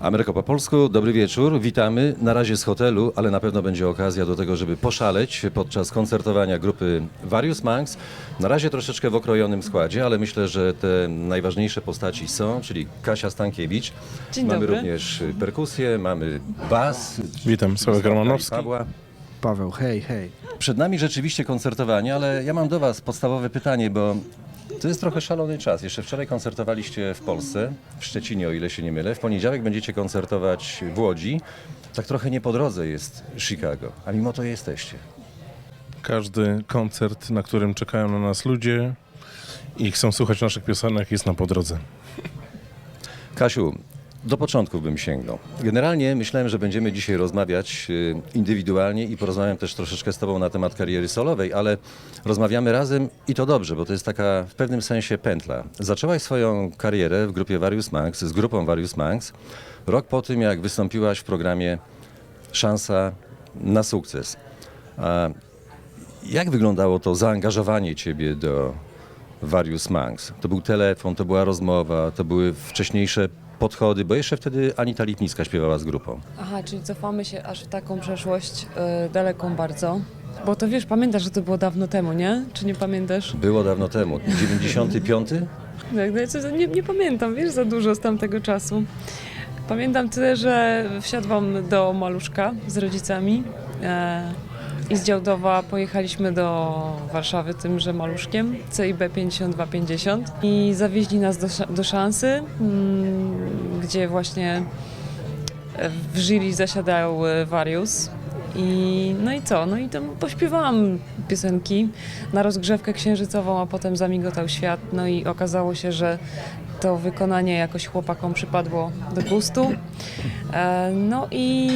Ameryko po polsku, dobry wieczór, witamy. Na razie z hotelu, ale na pewno będzie okazja do tego, żeby poszaleć podczas koncertowania grupy Various Monks. Na razie troszeczkę w okrojonym składzie, ale myślę, że te najważniejsze postaci są, czyli Kasia Stankiewicz. Dzień mamy dobry. również perkusję, mamy bas. Witam, Sławek Romanowski. Pawła. Paweł, hej, hej. Przed nami rzeczywiście koncertowanie, ale ja mam do Was podstawowe pytanie, bo to jest trochę szalony czas. Jeszcze wczoraj koncertowaliście w Polsce, w Szczecinie, o ile się nie mylę. W poniedziałek będziecie koncertować w Łodzi. Tak trochę nie po drodze jest Chicago, a mimo to jesteście. Każdy koncert, na którym czekają na nas ludzie i chcą słuchać naszych piosenek, jest na podrodze. Kasiu, do początku bym sięgnął. Generalnie myślałem, że będziemy dzisiaj rozmawiać y, indywidualnie i porozmawiam też troszeczkę z Tobą na temat kariery solowej, ale rozmawiamy razem i to dobrze, bo to jest taka w pewnym sensie pętla. Zaczęłaś swoją karierę w grupie Various Monks, z grupą Various Monks, rok po tym, jak wystąpiłaś w programie Szansa na sukces. A jak wyglądało to zaangażowanie Ciebie do Various Monks? To był telefon, to była rozmowa, to były wcześniejsze podchody, bo jeszcze wtedy Anita Lipnicka śpiewała z grupą. Aha, czyli cofamy się aż w taką przeszłość y, daleką bardzo. Bo to wiesz, pamiętasz, że to było dawno temu, nie? Czy nie pamiętasz? Było dawno temu, 95? Tak, no co- nie, nie pamiętam, wiesz, za dużo z tamtego czasu. Pamiętam tyle, że wsiadłam do Maluszka z rodzicami e, i z Działdowa pojechaliśmy do Warszawy tymże Maluszkiem, CIB 5250 i zawieźli nas do, do szansy, mm, gdzie właśnie w jury zasiadał e, Warius. I, no i co? No i tam pośpiewałam piosenki na rozgrzewkę księżycową, a potem zamigotał świat. No i okazało się, że to wykonanie jakoś chłopakom przypadło do gustu. E, no i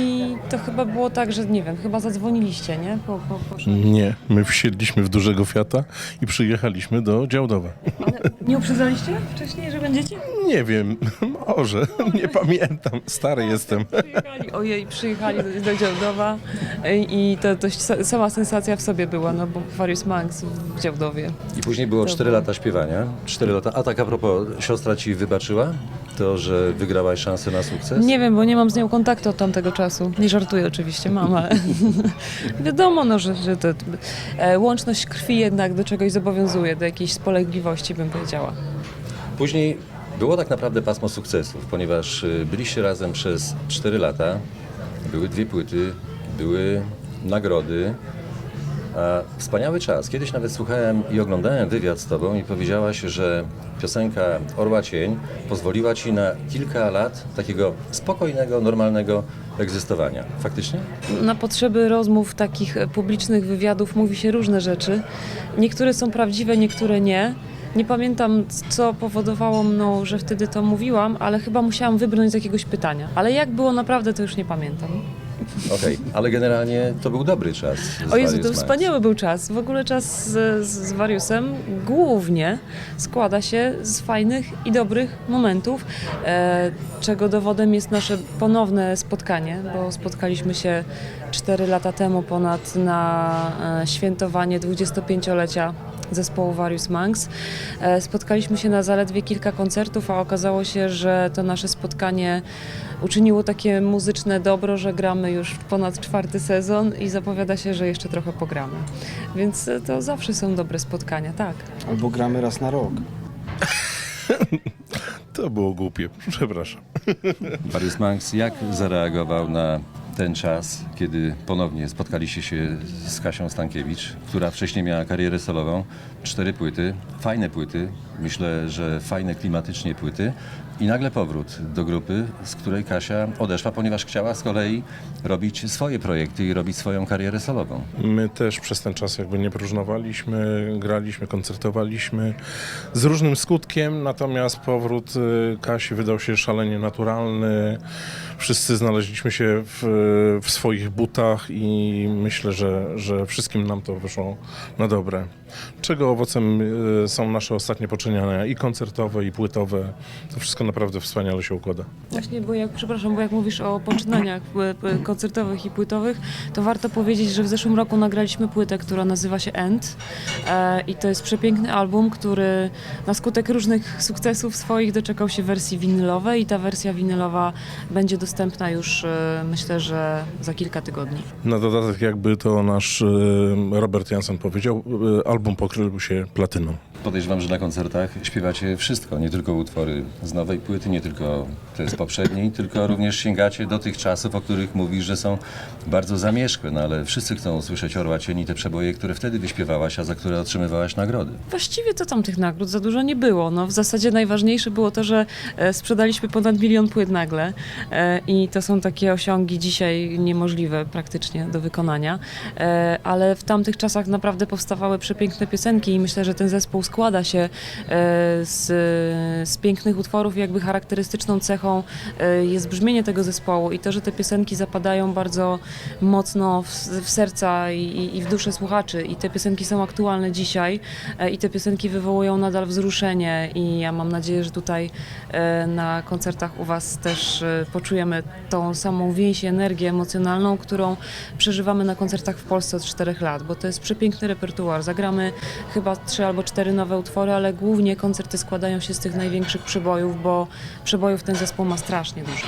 to chyba było tak, że nie wiem, chyba zadzwoniliście, nie? Po, po, po... Nie, my wsiedliśmy w dużego Fiata i przyjechaliśmy do Działdowa. Ale nie uprzedzaliście wcześniej, że będziecie? Nie wiem, może, nie pamiętam, stary jestem. Przyjechali, ojej, przyjechali do, do Działdowa i to dość sa- sama sensacja w sobie była, no bo Various Monks w Działdowie. I później było To 4 było. lata śpiewania. 4 lata. A tak a propos, siostra Ci wybaczyła to, że wygrałaś szansę na sukces? Nie wiem, bo nie mam z nią kontaktu od tamtego czasu. Nie żartuję oczywiście, mam, ale wiadomo, no, że, że to, e, łączność krwi jednak do czegoś zobowiązuje, do jakiejś spolegliwości bym powiedziała. Później było tak naprawdę pasmo sukcesów, ponieważ y, byliście razem przez 4 lata, były dwie płyty, były nagrody. A wspaniały czas. Kiedyś nawet słuchałem i oglądałem wywiad z Tobą i powiedziałaś, że piosenka Orła Cień pozwoliła Ci na kilka lat takiego spokojnego, normalnego egzystowania. Faktycznie? Na potrzeby rozmów takich publicznych wywiadów mówi się różne rzeczy. Niektóre są prawdziwe, niektóre nie. Nie pamiętam, co powodowało mną, że wtedy to mówiłam, ale chyba musiałam wybrnąć z jakiegoś pytania. Ale jak było naprawdę, to już nie pamiętam. Okej, ale generalnie to był dobry czas. z O Jezu, Various to Minds. wspaniały był czas. W ogóle czas z, z, z Wariusem głównie składa się z fajnych i dobrych momentów, e, czego dowodem jest nasze ponowne spotkanie, bo spotkaliśmy się 4 lata temu ponad na e, świętowanie 25-lecia zespołu Various Monks. E, spotkaliśmy się na zaledwie kilka koncertów, a okazało się, że to nasze spotkanie uczyniło takie muzyczne dobro, że gramy już ponad czwarty sezon i zapowiada się, że jeszcze trochę pogramy. Więc e, to zawsze są dobre spotkania, tak. Albo gramy raz na rok. To było głupie, przepraszam. Various Monks, jak zareagował na ten czas, kiedy ponownie spotkaliście się z Kasią Stankiewicz, która wcześniej miała karierę solową, cztery płyty, fajne płyty, myślę, że fajne klimatycznie płyty i nagle powrót do grupy, z której Kasia odeszła, ponieważ chciała z kolei robić swoje projekty i robić swoją karierę solową. My też przez ten czas jakby nie próżnowaliśmy, graliśmy, koncertowaliśmy z różnym skutkiem, natomiast powrót y, Kasi wydał się szalenie naturalny. Wszyscy znaleźliśmy się w, w swoich butach i myślę, że, że wszystkim nam to wyszło na dobre. czego owocem e, są nasze ostatnie poczynienia i koncertowe, i płytowe. To wszystko naprawdę wspaniale się układa. Właśnie, bo jak, przepraszam, bo jak mówisz o poczynaniach koncertowych i płytowych, to warto powiedzieć, że w zeszłym roku nagraliśmy płytę, która nazywa się End e, i to jest przepiękny album, który na skutek różnych sukcesów swoich doczekał się wersji winylowej i ta wersja winylowa będzie dostępna już e, myślę, że za kilka tygodni. Na dodatek, jakby to nasz e, Robert Jansen powiedział, album pokrył się platyną. Podejrzewam, że na koncertach śpiewacie wszystko, nie tylko utwory z nowej płyty, nie tylko te z poprzedniej, tylko również sięgacie do tych czasów, o których mówisz, że są bardzo zamierzchłe, no ale wszyscy chcą usłyszeć Orła Cieni, te przeboje, które wtedy wyśpiewałaś, a za które otrzymywałaś nagrody. Właściwie to tam tych nagród za dużo nie było. No, w zasadzie najważniejsze było to, że e, sprzedaliśmy ponad milion płyt nagle e, i to są takie osiągi dzisiaj niemożliwe praktycznie do wykonania, e, ale w tamtych czasach naprawdę powstawały przepiękne piosenki i myślę, że ten zespół składa się e, z, z pięknych utworów i jakby charakterystyczną cechą e, jest brzmienie tego zespołu i to, że te piosenki zapadają bardzo mocno w, w serca i, i- w duszę słuchaczy i te piosenki są aktualne dzisiaj e, i te piosenki wywołują nadal wzruszenie i ja mam nadzieję, że tutaj na koncertach u Was też poczujemy tą samą więź i energię emocjonalną, którą przeżywamy na koncertach w Polsce od czterech lat, bo to jest przepiękny repertuar. Zagramy chyba trzy albo cztery nowe utwory, ale głównie koncerty składają się z tych największych przebojów, bo przebojów ten zespół ma strasznie dużo.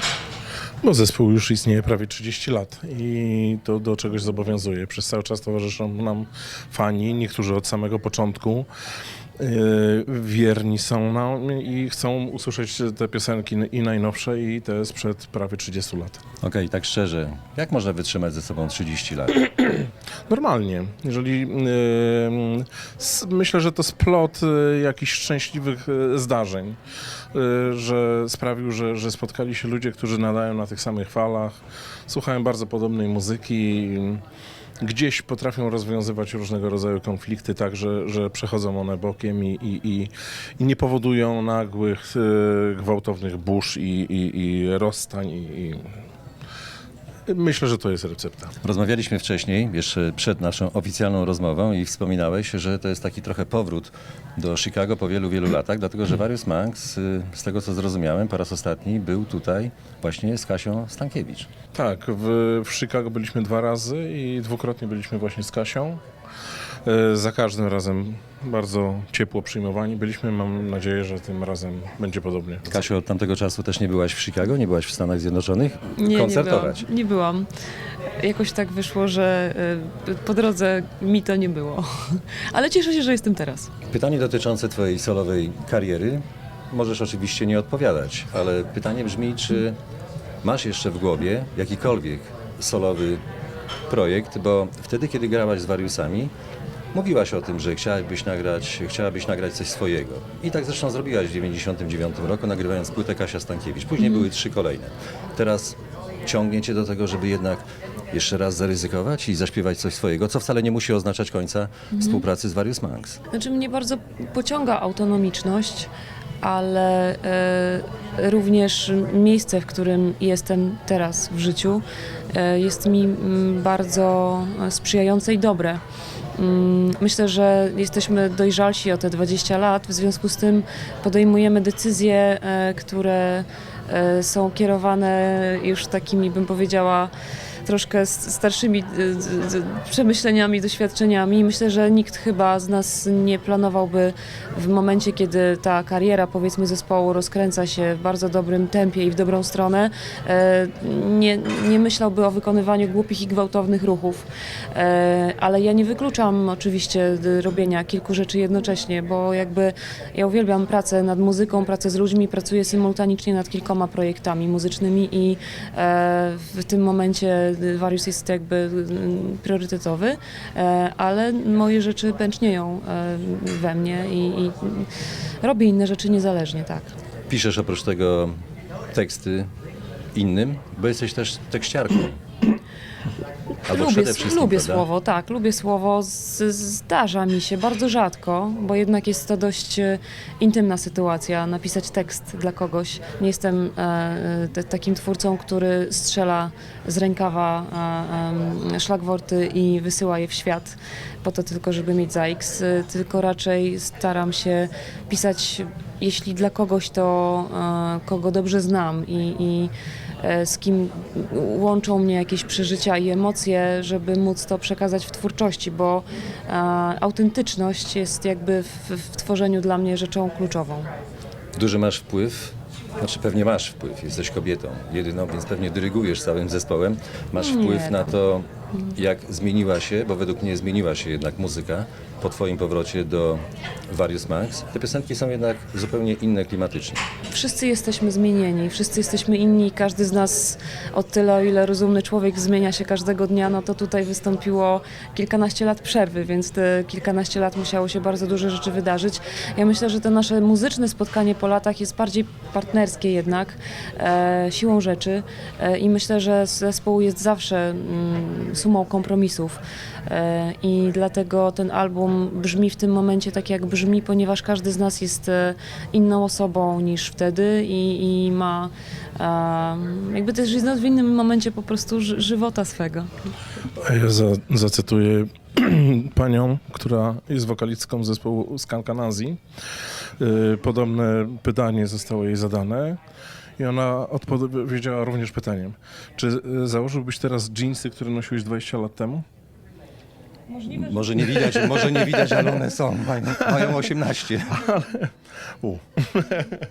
No, zespół już istnieje prawie 30 lat i to do czegoś zobowiązuje. Przez cały czas towarzyszą nam fani, niektórzy od samego początku. Yy, wierni są nam i chcą usłyszeć te piosenki i najnowsze i te sprzed prawie 30 lat. Okej, tak szczerze, jak można wytrzymać ze sobą 30 lat? Normalnie, jeżeli myślę, że to splot yy, jakichś szczęśliwych yy, zdarzeń, yy, że sprawił, że, że spotkali się ludzie, którzy nadają na tych samych falach, słuchają bardzo podobnej muzyki, gdzieś potrafią rozwiązywać różnego rodzaju konflikty tak, że, że przechodzą one bokiem i, i, i, nie powodują nagłych, gwałtownych burz i, i, i rozstań i, i myślę, że to jest recepta. Rozmawialiśmy wcześniej, jeszcze przed naszą oficjalną rozmową i wspominałeś, że to jest taki trochę powrót do Chicago po wielu, wielu latach, dlatego że Warius Manx, y, z tego co zrozumiałem, po raz ostatni był tutaj właśnie z Kasią Stankiewicz. Tak, w, w Chicago byliśmy dwa razy i dwukrotnie byliśmy właśnie z Kasią. E, Za każdym razem bardzo ciepło przyjmowani byliśmy. Mam nadzieję, że tym razem będzie podobnie. Kasiu, od tamtego czasu też nie byłaś w Chicago, nie byłaś w Stanach Zjednoczonych? Nie, Koncertować. Nie byłam, nie byłam. Jakoś tak wyszło, że y, po drodze mi to nie było. Ale cieszę się, że jestem teraz. Pytanie dotyczące twojej solowej kariery. Możesz oczywiście nie odpowiadać, ale pytanie brzmi, czy masz jeszcze w głowie jakikolwiek solowy projekt, bo wtedy, kiedy grałaś z Wariusami, mówiłaś o tym, że chciałabyś nagrać, chciałabyś nagrać coś swojego. I tak zresztą zrobiłaś w 99 roku, nagrywając płytę Kasia Stankiewicz. Później były trzy kolejne. Teraz ciągnie cię do tego, żeby jednak jeszcze raz zaryzykować i zaśpiewać coś swojego, co wcale nie musi oznaczać końca współpracy z Warius Manx. Znaczy mnie bardzo pociąga autonomiczność, ale e, również miejsce, w którym jestem teraz w życiu, e, jest mi mm, bardzo sprzyjające i dobre. Mm, Myślę, że jesteśmy dojrzalsi o te 20 lat, w związku z tym podejmujemy decyzje, e, które e, są kierowane już takimi, bym powiedziała, troszkę starszymi y, y, y, przemyśleniami, doświadczeniami. Myślę, że nikt chyba z nas nie planowałby w momencie, kiedy ta kariera powiedzmy zespołu rozkręca się w bardzo dobrym tempie i w dobrą stronę, e, nie, nie myślałby o wykonywaniu głupich i gwałtownych ruchów. E, Ale ja nie wykluczam oczywiście robienia kilku rzeczy jednocześnie, bo jakby ja uwielbiam pracę nad muzyką, pracę z ludźmi, pracuję symultanicznie nad kilkoma projektami muzycznymi i e, w tym momencie Warius jest jakby y, priorytetowy, e, ale moje rzeczy pęcznieją e, we mnie i, i robię inne rzeczy niezależnie, tak. Piszesz oprócz tego teksty innym, bo jesteś też tekściarką. Albo lubię, przede wszystkim, lubię prawda? słowo, tak, lubię słowo. Z, zdarza mi się bardzo rzadko, bo jednak jest to dość e, intymna sytuacja, napisać tekst dla kogoś. Nie jestem e, te, takim twórcą, który strzela z rękawa e, em, szlagworty i wysyła je w świat po to tylko, żeby mieć za X, e, tylko raczej staram się pisać, jeśli dla kogoś, to e, kogo dobrze znam i, i e, z kim łączą mnie jakieś przeżycia i emocje, żeby móc to przekazać w twórczości, bo e, autentyczność jest jakby w, w tworzeniu dla mnie rzeczą kluczową. Duży masz wpływ, znaczy pewnie masz wpływ, jesteś kobietą jedyną, więc pewnie dyrygujesz całym zespołem. Masz wpływ na to, jak zmieniła się, bo według mnie zmieniła się jednak muzyka po twoim powrocie do Various Monks. Te piosenki są jednak zupełnie inne klimatycznie. Wszyscy jesteśmy zmienieni, wszyscy jesteśmy inni, każdy z nas o tyle, o ile rozumny człowiek zmienia się każdego dnia, no to tutaj wystąpiło kilkanaście lat przerwy, więc te kilkanaście lat musiało się bardzo dużo rzeczy wydarzyć. Ja myślę, że to nasze muzyczne spotkanie po latach jest bardziej partnerskie jednak, e, siłą rzeczy e, i myślę, że zespół jest zawsze mm, sumą kompromisów e, i dlatego ten album brzmi w tym momencie tak jak brzmi, ponieważ każdy z nas jest e, inną osobą niż wtedy i, i ma e, jakby też jest w innym momencie po prostu ży, żywota swego. Ja za, zacytuję panią, która jest wokalistką zespołu Skankanazji. Podobne pytanie zostało jej zadane. I ona odpowiedziała również pytaniem. Czy y, założyłbyś teraz dżinsy, które nosiłeś 20 lat temu? Może nie widać, może nie widać, ale one są, mają, mają 18. U.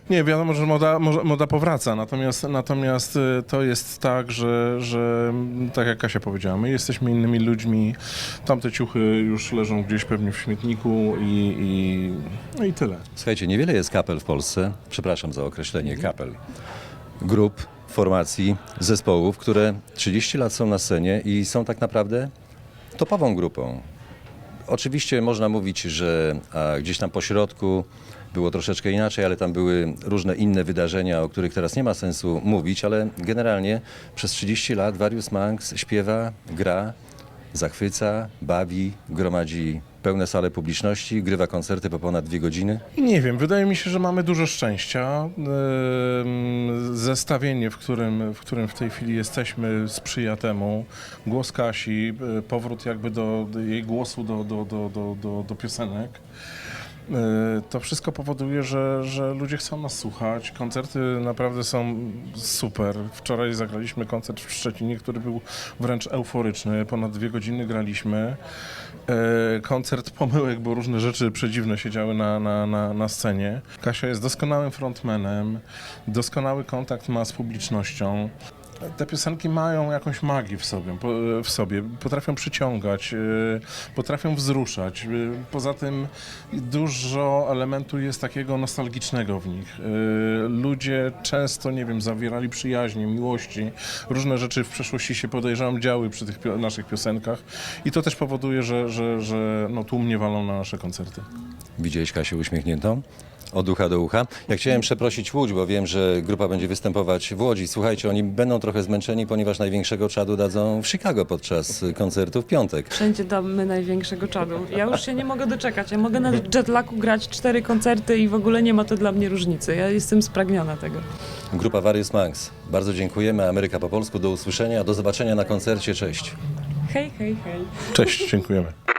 Nie, wiadomo, że moda, moda powraca, natomiast, natomiast y, to jest tak, że, że mm, tak jak Kasia powiedziała, my jesteśmy innymi ludźmi, tamte ciuchy już leżą gdzieś pewnie w śmietniku i, i, no i tyle. Słuchajcie, niewiele jest kapel w Polsce, przepraszam za określenie kapel, grup, formacji, zespołów, które 30 lat są na scenie i są tak naprawdę topową grupą. Oczywiście można mówić, że a, gdzieś tam po środku było troszeczkę inaczej, ale tam były różne inne wydarzenia, o których teraz nie ma sensu mówić, ale generalnie przez 30 lat Various Monks śpiewa, gra, zachwyca, bawi, gromadzi pełne sale publiczności, grywa koncerty po ponad dwie godziny. Nie wiem, wydaje mi się, że mamy dużo szczęścia. Zestawienie, w którym, w którym w tej chwili jesteśmy, sprzyja temu. Głos Kasi, y, powrót jakby do, do jej głosu do, do, do, do, do, do piosenek. Y, To wszystko powoduje, że, że ludzie chcą nas słuchać. Koncerty naprawdę są super. Wczoraj zagraliśmy koncert w Szczecinie, który był wręcz euforyczny. Ponad dwie godziny graliśmy. E, koncert pomyłek, bo różne rzeczy przedziwne się działy na, na, na, na scenie. Kasia jest doskonałym frontmanem, doskonały kontakt ma z publicznością. Te piosenki mają jakąś magię w sobie, w sobie. potrafią przyciągać, e, potrafią wzruszać. E, Poza tym dużo elementu jest takiego nostalgicznego w nich. E, Ludzie często, nie wiem, zawierali przyjaźnie, miłości. Różne rzeczy w przeszłości się podejrzewam działy przy tych pio- naszych piosenkach i to też powoduje, że, że, że no, tłumnie walą na nasze koncerty. Widziałeś Kasię uśmiechniętą? Od ucha do ucha. Ja chciałem przeprosić Łódź, bo wiem, że grupa będzie występować w Łodzi. Słuchajcie, oni będą trochę zmęczeni, ponieważ największego czadu dadzą w Chicago podczas koncertu w piątek. Wszędzie damy największego czadu. Ja już się nie mogę doczekać. Ja mogę na jetlagu grać cztery koncerty i w ogóle nie ma to dla mnie różnicy. Ja jestem spragniona tego. Grupa Various Monks. Bardzo dziękujemy. Ameryka po polsku. Do usłyszenia. Do zobaczenia na koncercie. Cześć. Hej, hej, hej. Cześć, dziękujemy.